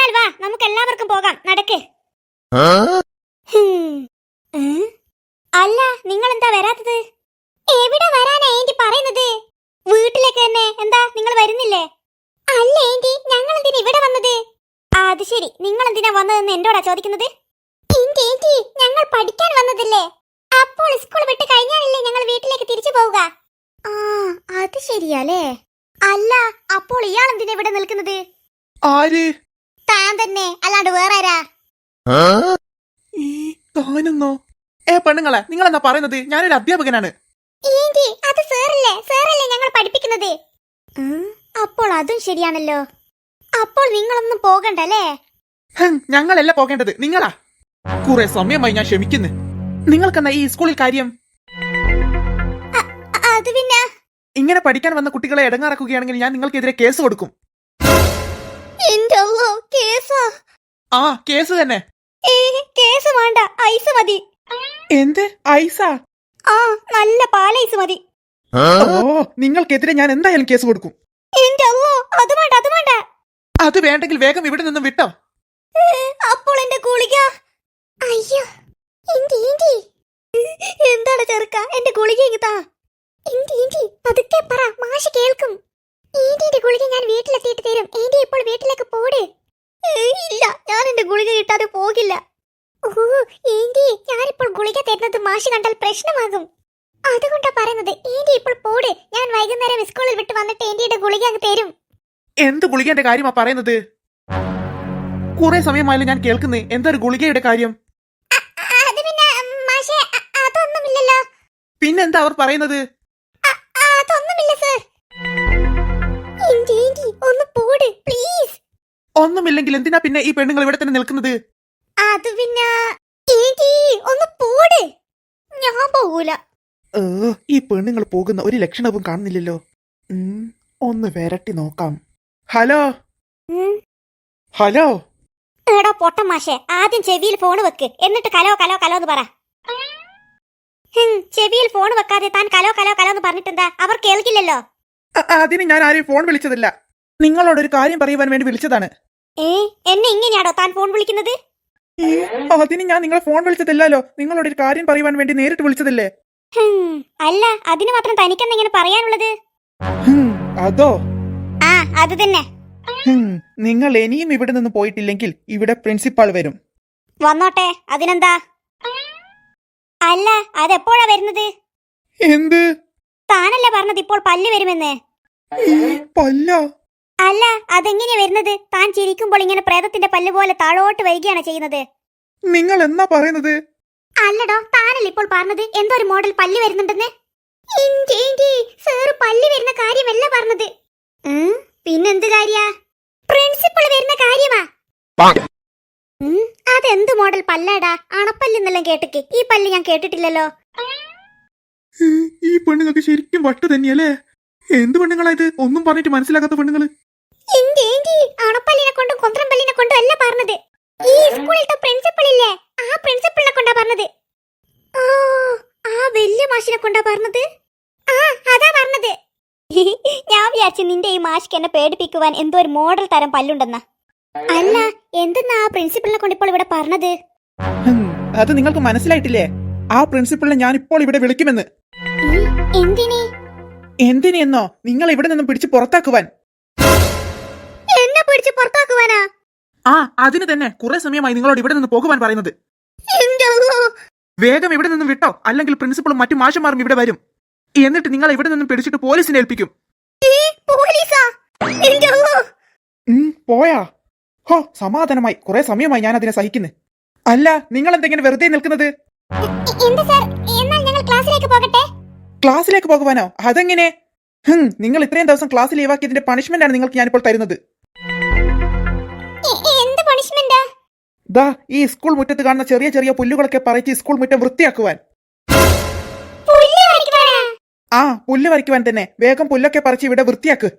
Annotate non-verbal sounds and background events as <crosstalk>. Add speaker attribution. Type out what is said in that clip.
Speaker 1: എന്നാൽ വാ നമുക്ക് എല്ലാവർക്കും പോകാം. നടക്ക്? അല്ല നിങ്ങൾ എന്താ വരാത്തത്? എവിടെ വരാനാ ഏന്റി പറയുന്നത്? വീട്ടിലേക്ക് തന്നെ. എന്താ നിങ്ങൾ വരുന്നില്ലേ? അല്ല ഏന്റി ഞങ്ങൾ എന്തിനാ ഇവിടെ വന്നത്? അത് ശരി നിങ്ങൾ എന്തിനാ വന്നതെന്ന് എന്നോടാ ചോദിക്കുന്നത്? ഏന്റി ഏന്റി ഞങ്ങൾ പഠിക്കാൻ വന്നതല്ലേ? അപ്പോൾ സ്കൂൾ വിട്ട് കഴിഞ്ഞാലല്ലേ ഞങ്ങൾ വീട്ടിലേക്ക് തിരിച്ചു പോവുക? ആ അത് ശരിയാലേ. അല്ല അപ്പോൾ ഇയാൾ എന്തിനാ ഇവിടെ നിൽക്കുന്നത്?
Speaker 2: ആര്?
Speaker 1: താൻ തന്നെ. അല്ലാണ്ട് വേറെ ആരാ
Speaker 2: താനെന്നോ? ഏ പെണ്ണുങ്ങളെ നിങ്ങൾ എന്താ പറയുന്നത്? ഞാനൊരു അധ്യാപകനാണ്.
Speaker 1: അത് സാറല്ലേ? സാറല്ലേ ഞങ്ങൾ പഠിപ്പിക്കുന്നത്? അപ്പോൾ അതും ശരിയാണല്ലോ. അപ്പോൾ നിങ്ങളൊന്നും പോകണ്ടല്ലേ?
Speaker 2: അല്ലേ ഞങ്ങളല്ല പോകേണ്ടത്. നിങ്ങളാ? കുറെ സമയമായി ഞാൻ ക്ഷമിക്കുന്നു. നിങ്ങൾക്കെന്നാ ഈ സ്കൂളിൽ കാര്യം?
Speaker 1: അത് പിന്നെ?
Speaker 2: ഇങ്ങനെ പഠിക്കാൻ വന്ന കുട്ടികളെ ഇടങ്ങാറാക്കുകയാണെങ്കിൽ ഞാൻ നിങ്ങൾക്കെതിരെ കേസ് കൊടുക്കും.
Speaker 1: കേസാ?
Speaker 2: ആ കേസ് തന്നെ.
Speaker 1: ഏ കേസ് വേണ്ട ഐസ് മതി.
Speaker 2: എന്ത്? ഐസാ?
Speaker 1: ആ നല്ല പാലൈസ് മതി.
Speaker 2: ഓ നിങ്ങൾക്കെതിരെ ഞാൻ എന്തായാലും കേസ് കൊടുക്കും.
Speaker 1: എന്റെ അല്ലോ അത് വേണ്ട അത് വേണ്ട.
Speaker 2: അത് വേണ്ടെങ്കിൽ വേഗം ഇവിടെ നിന്നും വിട്ടോ.
Speaker 1: അപ്പോൾ എന്റെ ഗുളിക? അയ്യോ ഇണ്ടി ഇണ്ടി എന്താണ് ചെറുക്ക എന്റെ ഗുളിക ഇങ്ങതാ ഇണ്ടി ഇണ്ടി പതുക്കെ പറ മാഷ് കേൾക്കും. ഈന്റിന്റെ ഗുളിക ഞാൻ വീട്ടിലെത്തിയിട്ട് തരും. ഈന്റി ഇപ്പോൾ വീട്ടിലേക്ക് പോട്. ഇല്ല. ഞാൻ എന്റെ ഗുളിക കിട്ടാതെ പോകില്ല. ഓ ഏന്റി ഞാനിപ്പോൾ ഗുളിക തരുന്നത് മാഷ് കണ്ടാൽ പ്രശ്നമാകും. അതുകൊണ്ടാ പറയുന്നത് ഏന്റി ഇപ്പോൾ പോട്. ഞാൻ വൈകുന്നേരം സ്കൂളിൽ വിട്ട് വന്നിട്ട് ഏന്റിയുടെ ഗുളിക അങ്ങ് തരും.
Speaker 2: എന്ത് ഗുളികന്റെ കാര്യമാ പറയുന്നത്? കുറെ സമയമായാലും ഞാൻ കേൾക്കുന്നേ. എന്തൊരു ഗുളികയുടെ കാര്യം? പിന്നെന്താ അവർ പറയുന്നത്? ഒന്നുമില്ലെങ്കിൽ എന്തിനാ പിന്നെ ഈ പെണ്ണുങ്ങൾ ഇവിടെ തന്നെ നിൽക്കുന്നത്?
Speaker 1: അത് പിന്നെ ഒന്ന് പോട്. ഞാൻ പോകൂല
Speaker 2: ഏ, ഈ പെണ്ണുങ്ങൾ പോകുന്ന ഒരു ലക്ഷണവും കാണുന്നില്ലല്ലോ. ഉം, ഒന്ന് വരട്ടി നോക്കാം. ഹലോ?
Speaker 1: ഉം.
Speaker 2: ഹലോ?
Speaker 1: എടാ പൊട്ട മാഷെ ആദ്യം ചെവിയിൽ ഫോൺ വെക്ക്. എന്നിട്ട് കലോ കലോ കലോ എന്ന് പറ. ഹും, ചെവിയിൽ ഫോൺ വെക്കാതെ താൻ കലോ കലോ കലോ എന്ന് പറഞ്ഞിട്ടെന്താ? അവർ കേൾക്കില്ലല്ലോ
Speaker 2: അ- അതിന് ഞാൻ ആരെയും ഫോൺ വിളിച്ചതില്ല. നിങ്ങളോട് ഒരു കാര്യം പറയുവാൻ വേണ്ടി വിളിച്ചതാണ്.
Speaker 1: ഏ എന്നെ ഇങ്ങനെയാണോ താൻ ഫോൺ വിളിക്കുന്നത്?
Speaker 2: അതിന് ഞാൻ നിങ്ങളെ ഫോൺ വിളിച്ചതില്ലല്ലോ. നിങ്ങളോട് ഒരു കാര്യം പറയുവാൻ വേണ്ടി നേരിട്ട് വിളിച്ചതല്ലേ?
Speaker 1: ഹും, അല്ല അതിന് മാത്രം തനിക്കെന്ന് ഇങ്ങനെ പറയാനുള്ളത്?
Speaker 2: ഹും, അതോ?
Speaker 1: ആ അത് തന്നെ.
Speaker 2: ഹും, നിങ്ങൾ ഇനിയും ഇവിടെ നിന്ന് പോയിട്ടില്ലെങ്കിൽ ഇവിടെ പ്രിൻസിപ്പാൾ വരും.
Speaker 1: വന്നോട്ടെ അതിനെന്താ? അല്ല അതെപ്പോഴാ വരുന്നത്?
Speaker 2: എന്ത്?
Speaker 1: താനല്ലേ പറഞ്ഞത് ഇപ്പോൾ പല്ല് വരുമെന്ന്?
Speaker 2: ഈ പല്ല?
Speaker 1: അല്ല അതെങ്ങനെയാ വരുന്നത്? താൻ ചിരിക്കുമ്പോൾ ഇങ്ങനെ പ്രേതത്തിന്റെ പല്ല് പോലെ താഴോട്ട് വരികയാണ് ചെയ്യുന്നത്.
Speaker 2: നിങ്ങൾ എന്നാ പറയുന്നത്?
Speaker 1: അല്ലടോ താനല്ല ഇപ്പോൾ പറഞ്ഞത് എന്തോ ഒരു മോഡൽ പല്ല് വരുന്നുണ്ടെന്ന്? സാറ് പല്ല് വരുന്ന കാര്യമല്ല പറഞ്ഞത്. പിന്നെന്ത് കാര്യാ? പ്രിൻസിപ്പൾ വരുന്ന കാര്യമാ. അതെന്ത് മോഡൽ പല്ലാടാ? അണപ്പല്ലെന്നെല്ലാം കേട്ടിക്ക്. ഈ പല്ല് ഞാൻ കേട്ടിട്ടില്ലല്ലോ.
Speaker 2: ഈ, ഈ പെണ്ണുങ്ങൾക്ക് ശരിക്കും വട്ട് തന്നെയല്ലേ? എന്ത് പെണ്ണുങ്ങളായത് ഒന്നും പറഞ്ഞിട്ട് മനസ്സിലാക്കാത്ത പെണ്ണുങ്ങൾ.
Speaker 1: ഇൻഡി, അണപ്പല്ലിനെ കൊണ്ടും കൊന്ത്രമ്പല്ലിനെ കൊണ്ടും അല്ല പറഞ്ഞത്. ഈ സ്കൂളിലത്തെ പ്രിൻസിപ്പൾ ഇല്ലേ? ആ പ്രിൻസിപ്പളിനെ കൊണ്ടാ പറഞ്ഞത്. ഓ ആ വലിയ മാഷിനെ കൊണ്ടാ പറഞ്ഞത്? ആ അതാ പറഞ്ഞത്. <laughs> ഞാൻ വിചാരിച്ചു നിന്റെ ഈ മാഷിക്ക് എന്നെ പേടിപ്പിക്കുവാൻ എന്തോ ഒരു മോഡൽ തരം പല്ലുണ്ടെന്നാ. അല്ല എന്തെന്നാ ആ പ്രിൻസിപ്പളിനെ കൊണ്ട് ഇപ്പോൾ ഇവിടെ പറഞ്ഞത്?
Speaker 2: അത് നിങ്ങൾക്ക് മനസ്സിലായിട്ടില്ലേ? ആ പ്രിൻസിപ്പളിനെ ഞാൻ ഇപ്പോൾ ഇവിടെ വിളിക്കുമെന്ന്.
Speaker 1: എന്തിനി?
Speaker 2: എന്തിനെന്നോ? നിങ്ങൾ ഇവിടെ നിന്നും പിടിച്ച് പുറത്താക്കുവാൻ.
Speaker 1: പിടിച്ച് പുറത്താക്കുവാനാ?
Speaker 2: ആ അതിന് തന്നെ. കുറെ സമയമായി നിങ്ങളോട് ഇവിടെ നിന്ന് പോകുവാൻ പറയുന്നത്. വേഗം ഇവിടെ നിന്നും വിട്ടോ. അല്ലെങ്കിൽ പ്രിൻസിപ്പളും മറ്റു മാഷന്മാരും ഇവിടെ വരും. എന്നിട്ട് നിങ്ങൾ ഇവിടെ നിന്നും പിടിച്ചിട്ട് പോലീസിനെ ഏൽപ്പിക്കും. പോയാ. ഹോ സമാധാനമായി. കുറെ സമയമായി ഞാൻ അതിനെ സഹിക്കുന്നു. അല്ല നിങ്ങൾ എന്തെങ്കിലും വെറുതെ നിൽക്കുന്നത്?
Speaker 1: ക്ലാസ്സിലേക്ക്
Speaker 2: പോകുവാനോ? അതെങ്ങനെ? നിങ്ങൾ ഇത്രയും ദിവസം ക്ലാസ് ലീവാക്കിയതിന്റെ പണിഷ്മെന്റ് ആണ് നിങ്ങൾക്ക് ഞാനിപ്പോൾ തരുന്നത്. ദാ ഈ സ്കൂൾ മുറ്റത്ത് കാണുന്ന ചെറിയ ചെറിയ പുല്ലുകളൊക്കെ പറിച്ച് സ്കൂൾ മുറ്റം വൃത്തിയാക്കുവാൻ. ആ പുല്ല് വരയ്ക്കുവാൻ തന്നെ. വേഗം പുല്ലൊക്കെ പറിച്ച് ഇവിടെ വൃത്തിയാക്ക്.